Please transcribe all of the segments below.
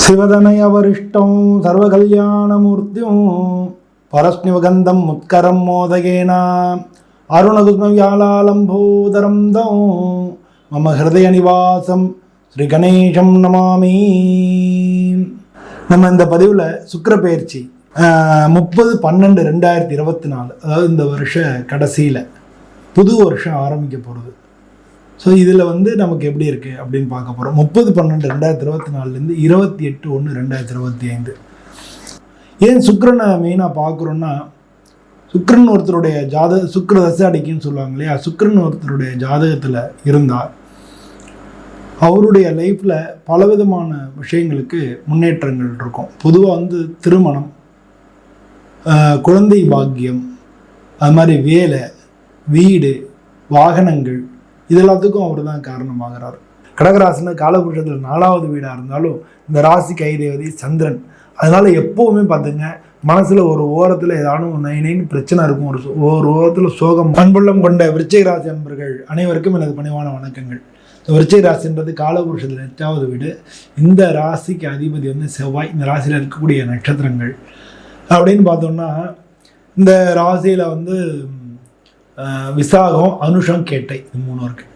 சிவதனய வரிஷ்டம் சர்வகல்யாணமூர்த்தியும் பரஸ்னிவகந்தம் முத்கரம் மோதகேனா. அருணகுஸ்மவியாலாலம் பூதரம் தம் மம ஹிருதய நிவாசம் ஸ்ரீ கணேசம் நமாமி. நம்ம இந்த பதிவில் சுக்கரப்பயிற்சி முப்பது பன்னெண்டு ரெண்டாயிரத்தி இருபத்தி நாலு அதாவது இந்த வருஷ கடைசியில் புது வருஷம் ஆரம்பிக்க போகிறது ஸோ இதில் வந்து நமக்கு எப்படி இருக்குது அப்படின்னு பார்க்க போகிறோம் முப்பது பன்னெண்டு ரெண்டாயிரத்தி இருபத்தி நாலுலேருந்து இருபத்தி எட்டு ஒன்று ரெண்டாயிரத்தி இருபத்தி ஐந்து ஏன் சுக்கரனை மெயினாக பார்க்குறோன்னா சுக்கரன் ஒருத்தருடைய ஜாத சுக்கர தசை அடிக்குன்னு சொல்லுவாங்க இல்லையா? சுக்கரன் ஒருத்தருடைய ஜாதகத்தில் இருந்தால் அவருடைய லைஃப்பில் பலவிதமான விஷயங்களுக்கு முன்னேற்றங்கள் இருக்கும். பொதுவாக வந்து திருமணம் குழந்தை பாக்கியம் அது மாதிரி வேலை வீடு வாகனங்கள் இது எல்லாத்துக்கும் அவர் தான் காரணமாகிறார். கடகராசின காலபுருஷத்தில் நாலாவது வீடாக இருந்தாலும் இந்த ராசி கைதேவதி சந்திரன். அதனால் எப்போவுமே பார்த்துங்க மனசில் ஒரு ஓரத்தில் ஏதானும் நை நைன்னு பிரச்சனை இருக்கும். ஒரு ஒரு ஓரத்தில் சோகம் பண்புள்ளம் கொண்ட விருச்சிக ராசி அன்பர்கள் அனைவருக்கும் எனது பணிவான வணக்கங்கள். இந்த விருச்சிக ராசின்றது காலபுருஷத்தில் எட்டாவது வீடு. இந்த ராசிக்கு அதிபதி வந்து செவ்வாய். இந்த ராசியில் இருக்கக்கூடிய நட்சத்திரங்கள். அப்படின்னு பார்த்தோம்னா இந்த ராசியில் வந்து விசாகம் அனுஷம் கேட்டை இது மூணு இருக்குது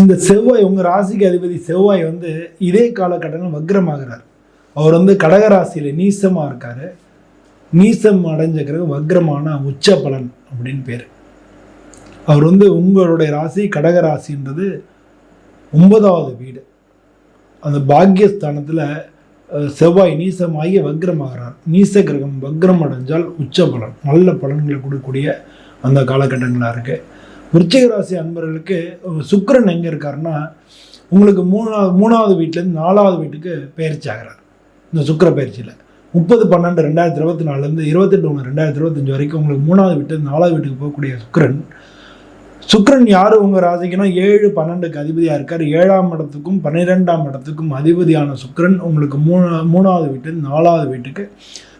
இந்த செவ்வாய் உங்கள் ராசிக்கு அதிபதி செவ்வாய் வந்து இதே காலகட்டத்தில் வக்ரமாகிறார். அவர் வந்து கடக ராசியில் நீசமாக இருக்கார். நீசம் அடைஞ்சக்கிறது வக்ரமான உச்ச பலன் அப்படின்னு பேர். அவர் வந்து உங்களுடைய ராசி கடக ராசின்றது ஒன்பதாவது வீடு. அந்த பாக்கியஸ்தானத்தில் செவ்வாய் நீசமாகி வக்ரமாகிறார் நீச கிரகம் வக்ரம் அடைஞ்சால் உச்ச பலன் நல்ல பலன்களை கொடுக்கக்கூடிய அந்த காலகட்டங்களாக இருக்குது விருச்சிக ராசி அன்பர்களுக்கு சுக்கரன் எங்கே இருக்காருன்னா உங்களுக்கு மூணாவது மூணாவது வீட்டிலேருந்து நாலாவது வீட்டுக்கு பயிற்சி ஆகிறார். இந்த சுக்கிர பயிற்சியில். முப்பது பன்னெண்டு ரெண்டாயிரத்தி இருபத்தி நாலுலேருந்து இருபத்தெட்டு ஒன்று ரெண்டாயிரத்தி இருபத்தஞ்சி வரைக்கும் உங்களுக்கு மூணாவது வீட்டுலேருந்து நாலாவது வீட்டுக்கு போகக்கூடிய சுக்கிரன் சுக்ரன் யார் உங்கள் ராசிக்குன்னா ஏழு பன்னெண்டுக்கு அதிபதியாக இருக்கார். ஏழாம் இடத்துக்கும் பன்னிரெண்டாம் இடத்துக்கும் அதிபதியான சுக்ரன் உங்களுக்கு மூணு மூணாவது வீட்டு நாலாவது வீட்டுக்கு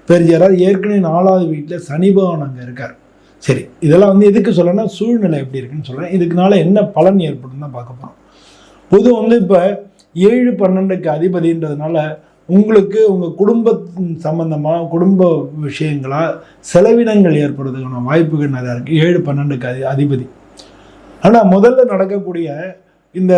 பெருஜாரார் ஏற்கனவே நாலாவது வீட்டில் சனி பகவான் அங்கே இருக்கார். சரி இதெல்லாம் வந்து எதுக்கு சொல்லணும்னா சூழ்நிலை எப்படி இருக்குன்னு சொல்கிறேன் இதுக்குனால என்ன பலன் ஏற்படும் தான் பார்க்க போகிறோம் பொது வந்து இப்போ ஏழு பன்னெண்டுக்கு அதிபதின்றதுனால உங்களுக்கு உங்கள் குடும்ப சம்பந்தமாக குடும்ப விஷயங்களாக செலவினங்கள் ஏற்படுறதுக்கான வாய்ப்புகள் நிறையா இருக்குது ஏழு பன்னெண்டுக்கு அதி அதிபதி. ஆனால் முதல்ல நடக்கக்கூடிய இந்த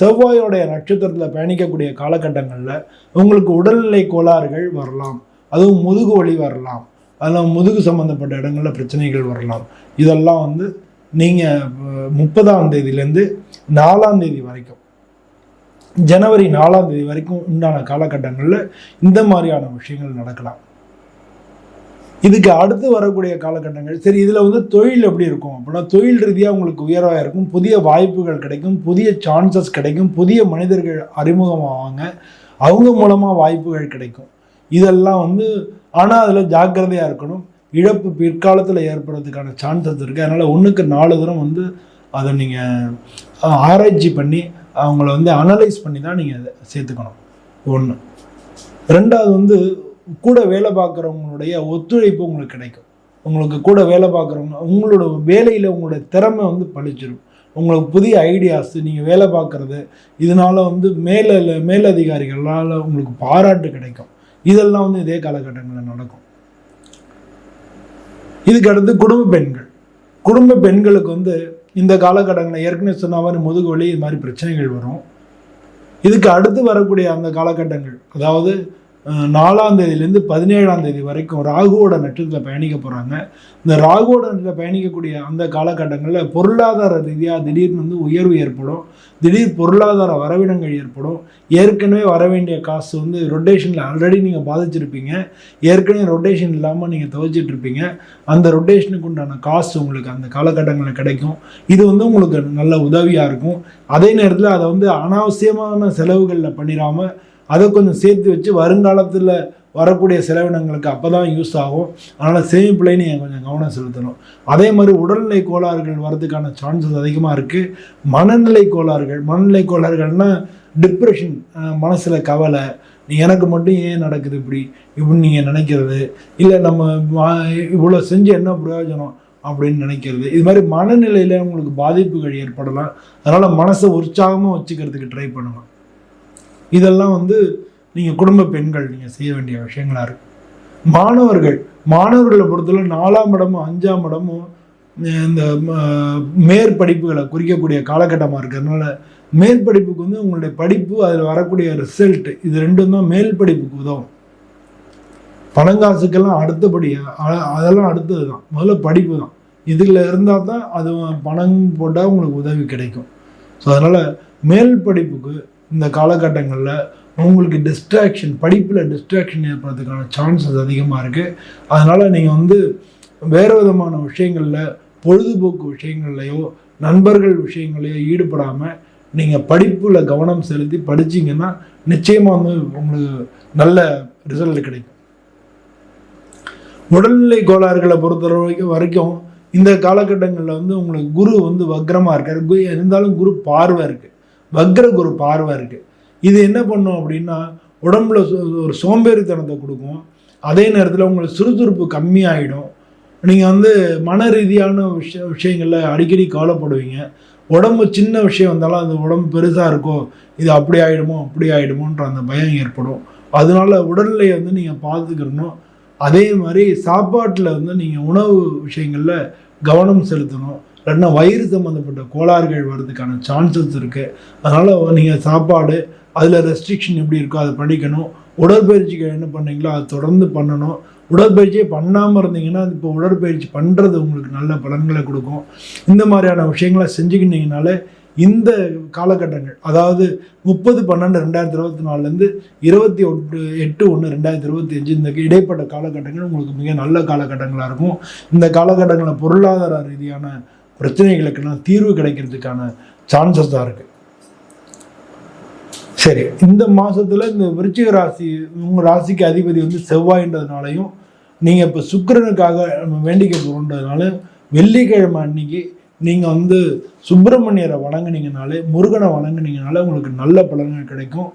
செவ்வாயோடைய நட்சத்திரத்தில் பயணிக்கக்கூடிய காலகட்டங்களில் உங்களுக்கு உடல்நிலை கோளாறுகள் வரலாம். அதுவும் முதுகு வலி வரலாம். அதில் முதுகு சம்மந்தப்பட்ட இடங்களில் பிரச்சனைகள் வரலாம். இதெல்லாம் வந்து நீங்கள் முப்பதாம் தேதியிலேருந்து நாலாம் தேதி வரைக்கும் ஜனவரி நாலாம் தேதி வரைக்கும் உண்டான காலகட்டங்களில் இந்த மாதிரியான விஷயங்கள் நடக்கலாம். இதுக்கு அடுத்து வரக்கூடிய காலகட்டங்கள். சரி இதில் வந்து தொழில் எப்படி இருக்கும்? அப்படின்னா தொழில் ரீதியாக உங்களுக்கு உயர்வாக இருக்கும். புதிய வாய்ப்புகள் கிடைக்கும். புதிய சான்சஸ் கிடைக்கும். புதிய மனிதர்கள் அறிமுகமாவாங்க. அவங்க மூலமாக வாய்ப்புகள் கிடைக்கும். இதெல்லாம் வந்து ஆனால் அதில் ஜாக்கிரதையாக இருக்கணும். இழப்பு பிற்காலத்தில் ஏற்படுறதுக்கான சான்சஸ் இருக்குது அதனால் ஒன்றுக்கு நாலு தூரம் வந்து அதை நீங்கள் ஆராய்ச்சி பண்ணி அவங்கள வந்து அனலைஸ் பண்ணி தான் நீங்கள் அதை சேர்த்துக்கணும். ஒன்று ரெண்டாவது வந்து கூட வேலை பார்க்குறவங்களுடைய ஒத்துழைப்பு உங்களுக்கு கிடைக்கும். உங்களுக்கு கூட வேலை பார்க்குறவங்க உங்களோட வேலையில் உங்களோட திறமை வந்து பழிச்சிடும் உங்களுக்கு புதிய ஐடியாஸ் நீங்கள் வேலை பார்க்குறது இதனால் வந்து மேல மேலதிகாரிகளால் உங்களுக்கு பாராட்டு கிடைக்கும். இதெல்லாம் வந்து இதே காலகட்டங்களில் நடக்கும். இதுக்கு அடுத்து குடும்ப பெண்கள். குடும்ப பெண்களுக்கு வந்து இந்த காலகட்டங்களில் ஏற்கனவே சொன்ன மாதிரி முதுகு வலி இது மாதிரி பிரச்சனைகள் வரும். இதுக்கு அடுத்து வரக்கூடிய அந்த காலகட்டங்கள் அதாவது நாலாம் தேதியிலேருந்து பதினேழாம் தேதி வரைக்கும் ராகுவோட நட்சத்திரத்தில் பயணிக்க போகிறாங்க இந்த ராகுவோட நட்சத்திரத்தில் பயணிக்கக்கூடிய அந்த காலகட்டங்களில் பொருளாதார ரீதியாக திடீர்னு வந்து உயர்வு ஏற்படும். திடீர் பொருளாதார வரவிடங்கள் ஏற்படும். ஏற்கனவே வர வேண்டிய காசு வந்து ரொட்டேஷனில் ஆல்ரெடி நீங்கள் பாதிச்சிருப்பீங்க. ஏற்கனவே ரொட்டேஷன் இல்லாமல் நீங்கள் துவைச்சிட்ருப்பீங்க அந்த ரொட்டேஷனுக்கு உண்டான காசு உங்களுக்கு அந்த காலகட்டங்களில் கிடைக்கும். இது வந்து உங்களுக்கு நல்ல உதவியாக இருக்கும். அதே நேரத்தில் அதை வந்து அனாவசியமான செலவுகளில் பண்ணிடாமல் அதை கொஞ்சம் சேர்த்து வச்சு வருங்காலத்தில் வரக்கூடிய செலவினங்களுக்கு அப்போ தான் யூஸ் ஆகும். அதனால் சேமிப்புலையும் நீங்கள் கொஞ்சம் கவனம் செலுத்தணும். அதே மாதிரி உடல்நிலை கோளாறுகள் வரதுக்கான சான்சஸ் அதிகமாக இருக்குது மனநிலை கோளாறுகள் மனநிலை கோளாறுகள்னால் டிப்ரெஷன் மனசில் கவலை நீ எனக்கு மட்டும் ஏன் நடக்குது இப்படி? இப்படி நீங்கள் நினைக்கிறது. இல்லை நம்ம இவ்வளோ செஞ்சு என்ன பிரயோஜனம் அப்படின்னு நினைக்கிறது. இது மாதிரி மனநிலையில் உங்களுக்கு பாதிப்புகள் ஏற்படலாம். அதனால் மனசை உற்சாகமாக வச்சுக்கிறதுக்கு ட்ரை பண்ணலாம். இதெல்லாம் வந்து நீங்கள் குடும்ப பெண்கள் நீங்கள் செய்ய வேண்டிய விஷயங்களாக இருக்கு. மாணவர்கள் மாணவர்களை பொறுத்தவரை நாலாம் இடமும் அஞ்சாம் இடமும் இந்த மேற்படிப்புகளை குறிக்கக்கூடிய காலகட்டமாக இருக்கிறதுனால மேற்படிப்புக்கு வந்து உங்களுடைய படிப்பு அதில் வரக்கூடிய ரிசல்ட் இது ரெண்டும் தான் மேல் படிப்புக்கு உதவும். பணங்காசுக்கெல்லாம் அடுத்தபடியாக அதெல்லாம் அடுத்தது தான். முதல்ல படிப்பு தான். இதில் இருந்தால் தான் அது பணம் போட்டால் உங்களுக்கு உதவி கிடைக்கும். ஸோ அதனால் மேல் படிப்புக்கு இந்த காலகட்டங்களில் உங்களுக்கு டிஸ்ட்ராக்ஷன் படிப்பில் டிஸ்ட்ராக்ஷன் ஏற்படுறதுக்கான சான்சஸ் அதிகமாக இருக்குது அதனால் நீங்கள் வந்து வேறு விதமான விஷயங்களில் பொழுதுபோக்கு விஷயங்கள்லையோ நண்பர்கள் விஷயங்களையோ ஈடுபடாமல் நீங்கள் படிப்பில் கவனம் செலுத்தி படிச்சிங்கன்னா நிச்சயமாக வந்து உங்களுக்கு நல்ல ரிசல்ட் கிடைக்கும். உடல்நிலை கோளாறுகளை பொறுத்த வரைக்கும் வரைக்கும் இந்த காலகட்டங்களில் வந்து உங்களுக்கு குரு வந்து வக்ரமாக இருக்காரு. குரு இருந்தாலும் குரு பார்வை இருக்குது வக்ர குரு பார்வை இருக்குது இது என்ன பண்ணும் அப்படின்னா உடம்புல சோ- ஒரு சோம்பேறித்தனத்தை கொடுக்கும். அதே நேரத்தில் உங்களுக்கு சுறுசுறுப்பு கம்மியாயிடும். நீங்கள் வந்து மன ரீதியான விஷய விஷயங்களில் அடிக்கடி கவலைப்படுவீங்க. உடம்பு சின்ன விஷயம் வந்தாலும் அந்த உடம்பு பெருசாக இருக்கோ இது அப்படி ஆகிடுமோ அப்படி ஆகிடுமோன்ற அந்த பயம் ஏற்படும். அதனால உடல்நிலையை வந்து நீங்கள் பார்த்துக்கிறணும் அதே மாதிரி சாப்பாட்டில் வந்து நீங்கள் உணவு விஷயங்களில் கவனம் செலுத்தணும். இல்லைன்னா வயிறு சம்மந்தப்பட்ட கோளாறுகள் வர்றதுக்கான சான்சஸ் இருக்குது அதனால் நீங்கள் சாப்பாடு அதில் ரெஸ்ட்ரிக்ஷன் எப்படி இருக்கோ அதை படிக்கணும் உடற்பயிற்சிகள் என்ன பண்ணீங்களோ அதை தொடர்ந்து பண்ணணும். உடற்பயிற்சியே பண்ணாமல் இருந்தீங்கன்னா இப்போ உடற்பயிற்சி பண்ணுறது உங்களுக்கு நல்ல பலன்களை கொடுக்கும். இந்த மாதிரியான விஷயங்களை செஞ்சுக்கிட்டீங்கனாலே இந்த காலகட்டங்கள் அதாவது முப்பது பன்னெண்டு ரெண்டாயிரத்தி இருபத்தி நாலுலேருந்து இருபத்தி ஒன்று எட்டு ஒன்று ரெண்டாயிரத்தி இருபத்தி அஞ்சு இந்த இடைப்பட்ட காலகட்டங்கள் உங்களுக்கு மிக நல்ல காலகட்டங்களாக இருக்கும். இந்த காலகட்டங்களில் பொருளாதார ரீதியான பிரச்சனைகளுக்கெல்லாம் தீர்வு கிடைக்கிறதுக்கான சான்சஸ் தான் இருக்குது சரி இந்த மாதத்தில் இந்த விருச்சிக ராசி உங்கள் ராசிக்கு அதிபதி வந்து செவ்வாய்ன்றதுனாலையும் நீங்கள் இப்போ சுக்கரனுக்காக நம்ம வேண்டிக்க வெள்ளிக்கிழமை அன்னைக்கு நீங்கள் வந்து சுப்பிரமணியரை வணங்குனீங்கனாலே முருகனை வணங்குனீங்கனாலே உங்களுக்கு நல்ல பலன்கள் கிடைக்கும்.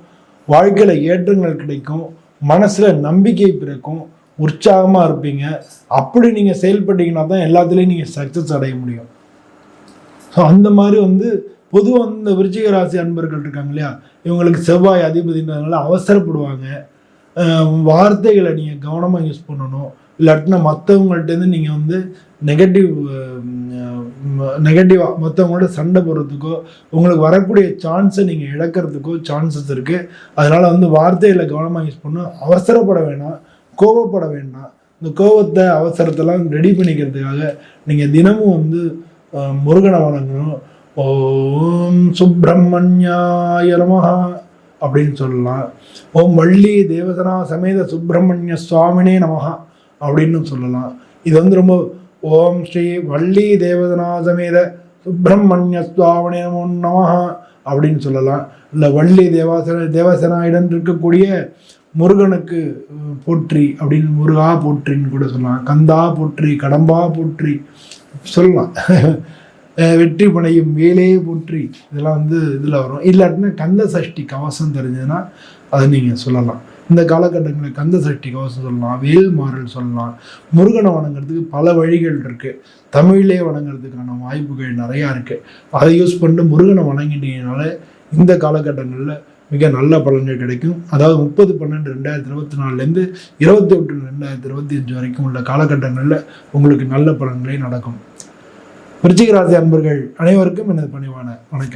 வாழ்க்கையில் ஏற்றங்கள் கிடைக்கும். மனசில் நம்பிக்கை பிறக்கும். உற்சாகமாக இருப்பீங்க. அப்படி நீங்கள் செயல்பட்டீங்கன்னா தான் எல்லாத்துலேயும் நீங்கள் சக்ஸஸ் அடைய முடியும். ஸோ அந்த மாதிரி வந்து பொதுவாக வந்து இந்த விருச்சிக ராசி அன்பர்கள் இருக்காங்க இல்லையா? இவங்களுக்கு செவ்வாய் அதிபதின்றதுனால அவசரப்படுவாங்க. வார்த்தைகளை நீங்கள் கவனமாக யூஸ் பண்ணணும். இல்லாட்டினா மற்றவங்கள்ட்டேருந்து நீங்கள் வந்து நெகட்டிவ் நெகட்டிவாக மற்றவங்களோட சண்டை போடுறதுக்கோ உங்களுக்கு வரக்கூடிய சான்ஸை நீங்கள் இழக்கிறதுக்கோ சான்சஸ் இருக்குது அதனால் வந்து வார்த்தைகளை கவனமாக யூஸ் பண்ணணும் அவசரப்பட வேணாம். கோவப்பட வேண்டாம். இந்த கோபத்தை அவசரத்தெல்லாம் ரெடி பண்ணிக்கிறதுக்காக நீங்கள் தினமும் வந்து முருகனை வணங்கணும் ஓம் சுப்பிரமணியாய நமஹ அப்படின்னு சொல்லலாம். ஓம் வள்ளி தேவசனா சமேத சுப்பிரமணிய சுவாமினே நமஹ அப்படின்னு சொல்லலாம். இது வந்து ரொம்ப ஓம் ஸ்ரீ வள்ளி தேவதனா சமேத சுப்பிரமணிய சுவாமினே நமோ நமஹ அப்படின்னு சொல்லலாம். இல்லை வள்ளி தேவாசன தேவசனாயிடம் இருக்கக்கூடிய முருகனுக்கு போற்றி அப்படின்னு முருகா போற்றின்னு கூட சொல்லலாம். கந்தா போற்றி கடம்பா போற்றி சொல்லலாம் வெற்றி புனையும் வேலே போற்றி இதெல்லாம் வந்து இதில் வரும். இல்லாட்டினா கந்த சஷ்டி கவசம் தெரிஞ்சதுன்னா அதை நீங்கள் சொல்லலாம். இந்த காலகட்டங்களில் கந்த சஷ்டி கவசம் சொல்லலாம் வேல் மாறல் சொல்லலாம். முருகனை வணங்குறதுக்கு பல வழிகள் இருக்குது தமிழிலே வணங்குறதுக்கான வாய்ப்புகள் நிறையா இருக்குது அதை யூஸ் பண்ணிட்டு முருகனை வணங்கிட்டீங்கனால இந்த காலகட்டங்களில் மிக நல்ல பலன்கள் கிடைக்கும். அதாவது முப்பது பன்னெண்டு ரெண்டாயிரத்தி இருபத்தி நாலுலேருந்து இருபத்தி எட்டு ரெண்டாயிரத்தி இருபத்தி அஞ்சு வரைக்கும் உள்ள காலகட்டங்களில் உங்களுக்கு நல்ல பலன்களே நடக்கும். விருச்சிகராசி அன்பர்கள் அனைவருக்கும் எனது பணிவான வணக்கம்.